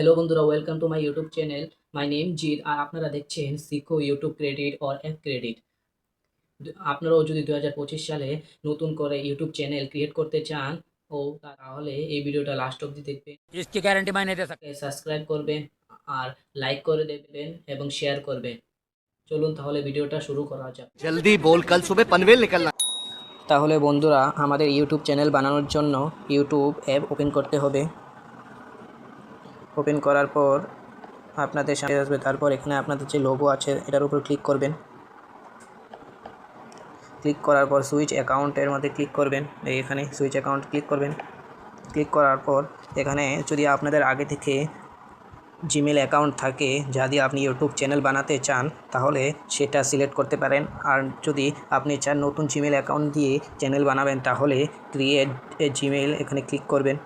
Hello বন্ধুরা welcome to my YouTube channel my name Jeet আর আপনারা দেখছেন Shikho YouTube credit or app credit আপনারাও যদি দু পঁচিশ সালে নতুন করে ইউটিউব চ্যানেল ক্রিয়েট করতে চান ও তাহলে এই ভিডিওটা লাস্ট অবধি দেখবেন। গ্যারান্টি মাইনে সাবস্ক্রাইব করবেন আর লাইক করে দেবেন এবং শেয়ার করবেন। চলুন তাহলে ভিডিওটা শুরু করা যাক। জলদি বল কাল সুবে পানভেল নিকলনা তাহলে বন্ধুরা আমাদের ইউটিউব চ্যানেল বানানোর জন্য ইউটিউব অ্যাপ ওপেন করতে হবে। ওপেন করার পর আপনাদের সামনে আসবে। তারপর এখানে আপনাদের যে লোগো আছে, এটার উপর ক্লিক করবেন। ক্লিক করার পর সুইচ অ্যাকাউন্টের মধ্যে ক্লিক করবেন। এই এখানে সুইচ অ্যাকাউন্ট ক্লিক করবেন। ক্লিক করার পর এখানে যদি আপনাদের আগে থেকে জিমেল অ্যাকাউন্ট থাকে যা দিয়ে আপনি ইউটিউব চ্যানেল বানাতে চান, তাহলে সেটা সিলেক্ট করতে পারেন। আর যদি আপনি চান নতুন জিমেল অ্যাকাউন্ট দিয়ে চ্যানেল বানাবেন, তাহলে ক্রিয়েট এ জিমেল এখানে ক্লিক করবেন।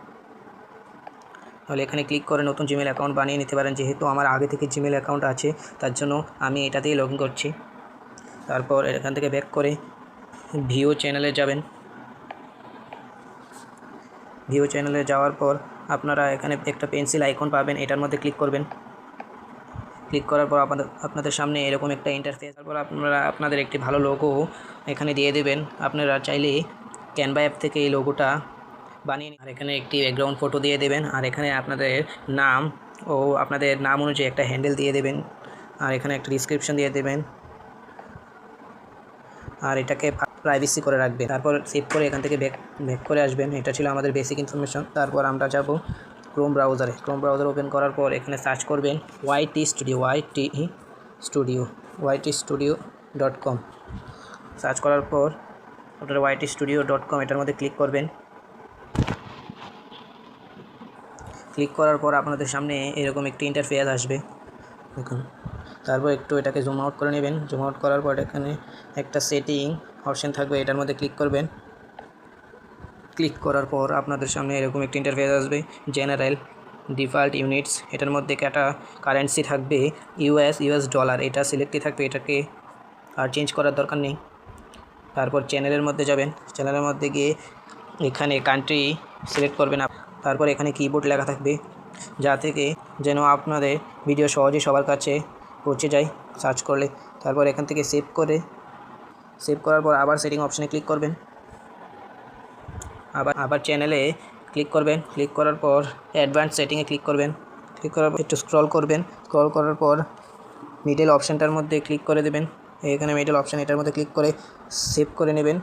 তাহলে এখানে ক্লিক করে নতুন জিমেল অ্যাকাউন্ট বানিয়ে নিতে পারেন। যেহেতু আমার আগে থেকে জিমেল অ্যাকাউন্ট আছে, তার জন্য আমি এটাতেই লগ করছি। তারপর এখান থেকে ব্যাক করে ভিও চ্যানেলে যাবেন। ভিও চ্যানেলে যাওয়ার পর আপনারা এখানে একটা পেন্সিল আইকন পাবেন, এটার মধ্যে ক্লিক করবেন। ক্লিক করার পর আপনাদের আপনাদের সামনে এরকম একটা ইন্টারফেস তারপর আপনারা, আপনাদের একটি ভালো লোগো এখানে দিয়ে দেবেন। আপনারা চাইলে ক্যানভা অ্যাপ থেকে এই লোগোটা বানিয়ে। আর এখানে একটি ব্যাকগ্রাউন্ড ফটো দিয়ে দেবেন। আর এখানে আপনাদের নাম ও আপনাদের নাম অনুযায়ী একটা হ্যান্ডেল দিয়ে দেবেন। আর এখানে একটা ডিসক্রিপশন দিয়ে দেবেন। আর এটাকে প্রাইভেসি করে রাখবেন। তারপর সেভ করে এখান থেকে ব্যাক ব্যাক করে আসবেন। এটা ছিল আমাদের বেসিক ইনফরমেশন তারপর আমরা যাব ক্রোম ব্রাউজারে ক্রোম ব্রাউজার ওপেন করার পর এখানে সার্চ করবেন Y T studio Y T studio Y T studio dot com search করার পর আপনারা Y T studio dot com এটার মধ্যে ক্লিক করবেন। ক্লিক করার পর আপনাদের সামনে এরকম একটি ইন্টারফেস আসবে। দেখুন, তারপর একটু এটাকে জুম আউট করে নেবেন। জুম আউট করার পর এখানে একটা সেটিং অপশন থাকবে, এটার মধ্যে ক্লিক করবেন। ক্লিক করার পর আপনাদের সামনে এরকম একটি ইন্টারফেস আসবে জেনারেল ডিফল্ট ইউনিটস এটার মধ্যে একটা কারেন্সি থাকবে ইউএস ইউএস ডলার এটা সিলেক্টই থাকবে, এটাকে আর চেঞ্জ করার দরকার নেই। তারপর চ্যানেলের মধ্যে যাবেন। চ্যানেলের মধ্যে গিয়ে এখানে কান্ট্রি সিলেক্ট করবেন। তারপর এখানে কিবোর্ড লেখা থাকবে। যা থেকে যেন আপনাদের ভিডিও সহজে সবার কাছে পৌঁছে যায়। সার্চ করলে, তারপর এখান থেকে সেভ করে সেভ করার পর আবার সেটিং অপশানে ক্লিক করবেন। আবার আবার চ্যানেলে ক্লিক করবেন। ক্লিক করার পর অ্যাডভান্স সেটিংয়ে ক্লিক করবেন। ক্লিক করার পর একটু স্ক্রল করবেন। স্ক্রল করার পর মিডল অপশানটার মধ্যে ক্লিক করে দেবেন। এখানে মিডল অপশান এটার মধ্যে ক্লিক করে সেভ করে নেবেন।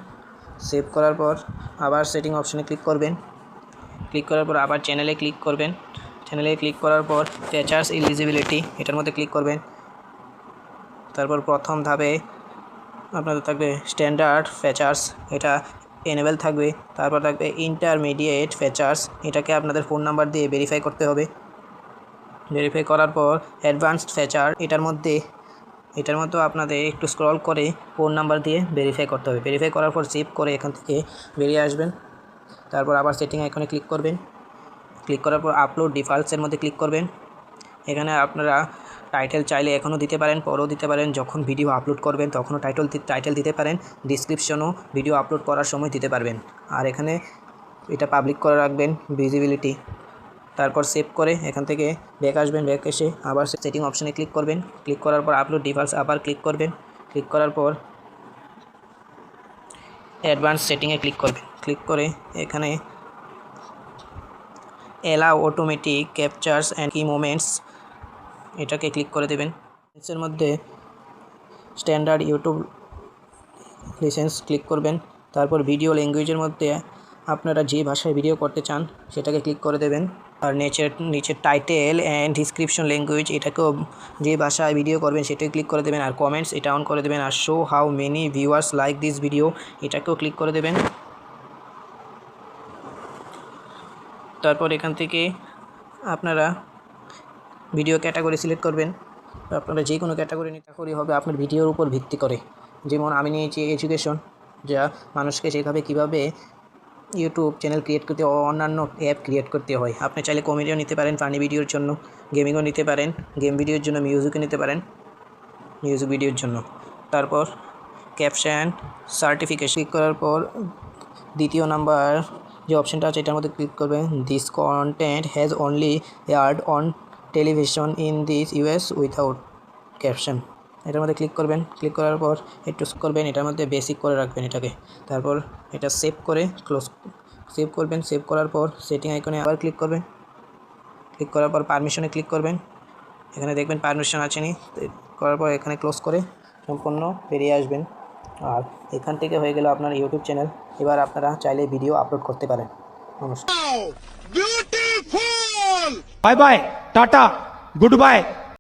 সেভ করার পর আবার সেটিং অপশানে ক্লিক করবেন। ক্লিক করার পর আবার চ্যানেলে ক্লিক করবেন। চ্যানেলে ক্লিক করার পর ফিচার্স ইলিজিবিলিটি এটার মধ্যে ক্লিক করবেন। তারপর প্রথম ধাপে আপনাদের থাকবে স্ট্যান্ডার্ড ফিচার্স এটা এনেবেল থাকবে। তারপর থাকবে ইন্টারমিডিয়েট ফিচার্স এটাকে আপনাদের ফোন নাম্বার দিয়ে ভেরিফাই করতে হবে। ভেরিফাই করার পর অ্যাডভান্সড ফিচার এটার মধ্যে এটার মধ্যে আপনাদের একটু স্ক্রল করে ফোন নাম্বার দিয়ে ভেরিফাই করতে হবে। ভেরিফাই করার পর সেভ করে এখান থেকে বেরিয়ে আসবেন। তারপর আবার সেটিং আইকনে ক্লিক করবেন। ক্লিক করার পর আপলোড ডিফল্টসের মধ্যে ক্লিক করবেন। এখানে আপনারা টাইটেল চাইলে এখনও দিতে পারেন, পরেও দিতে পারেন। যখন ভিডিও আপলোড করবেন, তখনও টাইটেল টাইটেল দিতে পারেন। ডিসক্রিপশনও ভিডিও আপলোড করার সময় দিতে পারবেন। আর এখানে এটা পাবলিক করে রাখবেন ভিজিবিলিটি তারপর সেভ করে এখান থেকে ব্যাক আসবেন ব্যাক এসে আবার সেটিং অপশানে ক্লিক করবেন। ক্লিক করার পর আপলোড ডিভাইস আবার ক্লিক করবেন। ক্লিক করার পর অ্যাডভান্স সেটিংয়ে ক্লিক করবেন ক্লিক করে এখানে allow automatic captures and key moments এটাকে ক্লিক করে দেবেন। এর মধ্যে স্ট্যান্ডার্ড ইউটিউব লাইসেন্স ক্লিক করবেন। তারপর ভিডিও ল্যাঙ্গুয়েজের মধ্যে আপনারা যে ভাষায় ভিডিও করতে চান সেটাকে ক্লিক করে দেবেন। আর নিচের নিচের টাইটেল অ্যান্ড ডিসক্রিপশন ল্যাঙ্গুয়েজ এটাকেও যে ভাষায় ভিডিও করবেন সেটাকে ক্লিক করে দেবেন আর কমেন্টস এটা অন করে দেবেন আর show how many viewers like this video এটাকেও ক্লিক করে দেবেন। তারপর এখান থেকে আপনারা ভিডিও ক্যাটাগরি সিলেক্ট করবেন। আপনারা যে কোনো ক্যাটাগরি নিতে করি হবে আপনার ভিডিওর উপর ভিত্তি করে। যেমন আমি নিয়েছি এডুকেশন যা মানুষকে শেখাবে কীভাবে ইউটিউব চ্যানেল ক্রিয়েট করতে অন্যান্য অ্যাপ ক্রিয়েট করতে হয়। আপনি চাইলে কমেডিও নিতে পারেন ফানি ভিডিওর জন্য গেমিংও নিতে পারেন গেম ভিডিওর জন্য মিউজিকও নিতে পারেন মিউজিক ভিডিওর জন্য। তারপর ক্যাপশন সার্টিফিকেশন ক্লিক করার পর দ্বিতীয় নাম্বার যে অপশনটা আছে, এটার মধ্যে ক্লিক করবেন this content has only aired on television in this US without caption এটার মধ্যে ক্লিক করবেন। ক্লিক করার পর একটু করবেন এটার মধ্যে বেসিক করে রাখবেন এটাকে। তারপর এটা সেভ করে ক্লোজ সেভ করবেন। সেভ করার পর সেটিং আইকনে আবার ক্লিক করবেন। ক্লিক করার পর পারমিশনে ক্লিক করবেন। এখানে দেখবেন পারমিশন আছে নি। করার পর এখানে ক্লোজ করে সম্পূর্ণ বেরিয়ে আসবেন। আর এখান থেকে হয়ে গেল আপনার ইউটিউব চ্যানেল এবার আপনারা চাইলে ভিডিও আপলোড করতে পারেন। নমস্কার। বাই বাই টাটা গুড বাই